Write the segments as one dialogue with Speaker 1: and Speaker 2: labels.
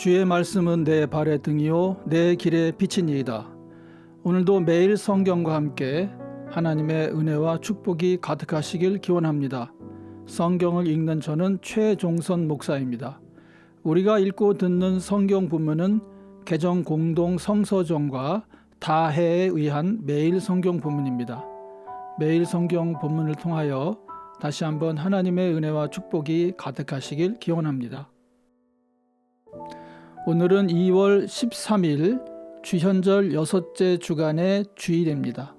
Speaker 1: 주의 말씀은 내 발의 등이요 내 길의 빛이니이다. 오늘도 매일 성경과 함께 하나님의 은혜와 축복이 가득하시길 기원합니다. 성경을 읽는 저는 최종선 목사입니다. 우리가 읽고 듣는 성경 본문은 개정 공동 성서정과 다해에 의한 매일 성경 본문입니다. 매일 성경 본문을 통하여 다시 한번 하나님의 은혜와 축복이 가득하시길 기원합니다. 오늘은 2월 13일 주현절 여섯째 주간의 주일입니다.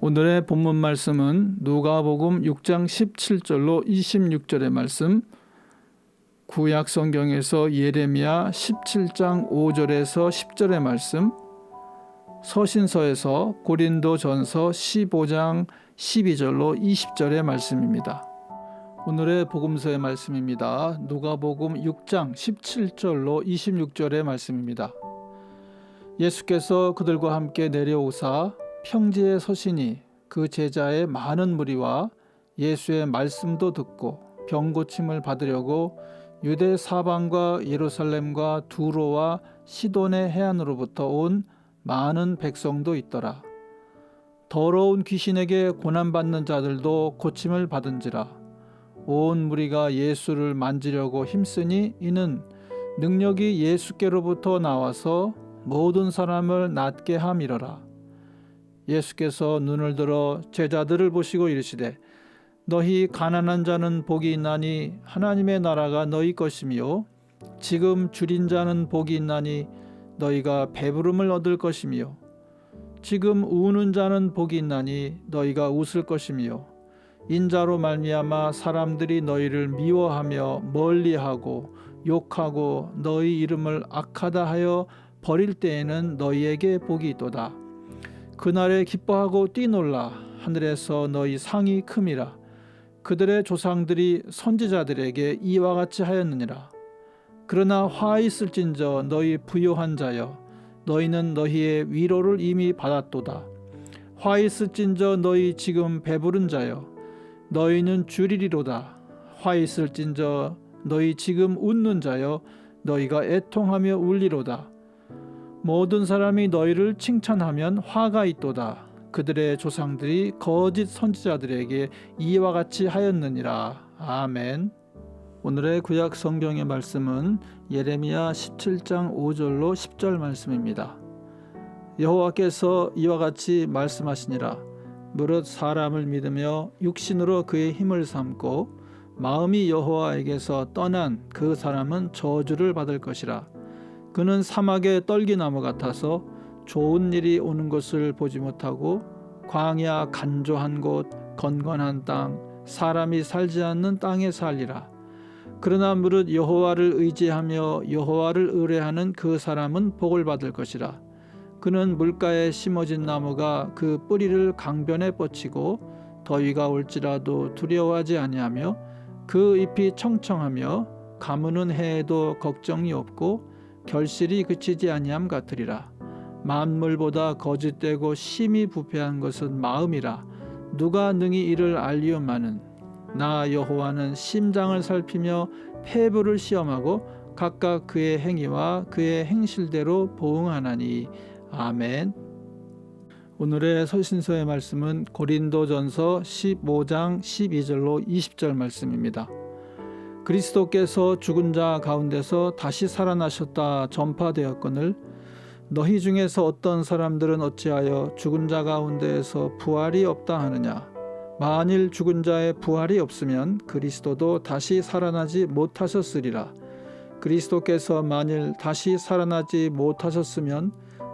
Speaker 1: 오늘의 본문 말씀은 누가복음 6장 17절로 26절의 말씀, 구약 성경에서 예레미야 17장 5절에서 10절의 말씀, 서신서에서 고린도전서 15장 12절로 20절의 말씀입니다. 오늘의 복음서의 말씀입니다. 누가복음 6장 17절로 26절의 말씀입니다. 예수께서 그들과 함께 내려오사 평지에 서시니 그 제자의 많은 무리와 예수의 말씀도 듣고 병 고침을 받으려고 유대 사방과 예루살렘과 두로와 시돈의 해안으로부터 온 많은 백성도 있더라. 더러운 귀신에게 고난받는 자들도 고침을 받은지라. 온 무리가 예수를 만지려고 힘쓰니 이는 능력이 예수께로부터 나와서 모든 사람을 낫게 함이러라. 예수께서 눈을 들어 제자들을 보시고 이르시되 너희 가난한 자는 복이 있나니 하나님의 나라가 너희 것이며 지금 줄인 자는 복이 있나니 너희가 배부름을 얻을 것이며 지금 우는 자는 복이 있나니 너희가 웃을 것이며 인자로 말미암아 사람들이 너희를 미워하며 멀리하고 욕하고 너희 이름을 악하다 하여 버릴 때에는 너희에게 복이 있도다. 그날에 기뻐하고 뛰놀라. 하늘에서 너희 상이 큼이라. 그들의 조상들이 선지자들에게 이와 같이 하였느니라. 그러나 화 있을진저 너희 부요한 자여 너희는 너희의 위로를 이미 받았도다. 화 있을진저 너희 지금 배부른 자여 너희는 주리리로다 화 있을진저 너희 지금 웃는 자여 너희가 애통하며 울리로다 모든 사람이 너희를 칭찬하면 화가 있도다. 그들의 조상들이 거짓 선지자들에게 이와 같이 하였느니라. 아멘. 오늘의 구약 성경의 말씀은 예레미야 17장 5절로 10절 말씀입니다. 여호와께서 이와 같이 말씀하시니라. 무릇 사람을 믿으며 육신으로 그의 힘을 삼고 마음이 여호와에게서 떠난 그 사람은 저주를 받을 것이라. 그는 사막의 떨기나무 같아서 좋은 일이 오는 것을 보지 못하고 광야 간조한 곳 건건한 땅 사람이 살지 않는 땅에 살리라 그러나 무릇 여호와를 의지하며 여호와를 의뢰하는 그 사람은 복을 받을 것이라 그는 물가에 심어진 나무가 그 뿌리를 강변에 뻗치고 더위가 올지라도 두려워하지 아니하며 그 잎이 청청하며 가무는 해에도 걱정이 없고 결실이 그치지 아니함 같으리라. 만물보다 거짓되고 심히 부패한 것은 마음이라 누가 능히 이를 알리오마는 나 여호와는 심장을 살피며 폐부를 시험하고 각각 그의 행위와 그의 행실대로 보응하나니 아멘. 오늘의 서신서의 말씀은 고린도전서 15장 12절로 20절 말씀입니다. 그리스도께서 죽은 자 가운데서 다시 살아나셨다 전파되었거늘 너희 중에서 어떤 사람들은 어찌하여 죽은 자 가운데에서 부활이 없다 하느냐 만일 죽은 자의 부활이 없으면 그리스도도 다시 살아나지 못하셨으리라 그리스도께서 만일 다시 살아나지 못하셨으면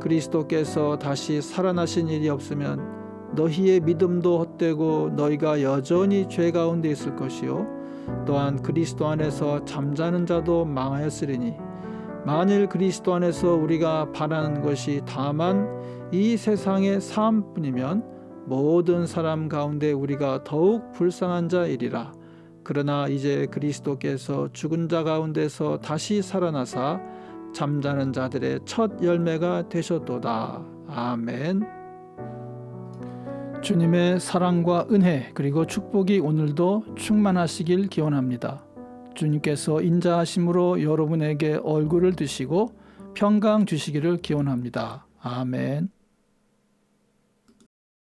Speaker 1: 그리스도께서 다시 살아나신 일이 없으면 너희의 믿음도 헛되고 너희가 여전히 죄 가운데 있을 것이요. 또한 그리스도 안에서 잠자는 자도 망하였으리니 만일 그리스도 안에서 우리가 바라는 것이 다만 이 세상의 삶뿐이면 모든 사람 가운데 우리가 더욱 불쌍한 자이리라. 그러나 이제 그리스도께서 죽은 자 가운데서 다시 살아나사 잠자는 자들의 첫 열매가 되셨도다. 아멘. 주님의 사랑과 은혜 그리고 축복이 오늘도 충만하시길 기원합니다. 주님께서 인자하심으로 여러분에게 얼굴을 드시고 평강 주시기를 기원합니다. 아멘.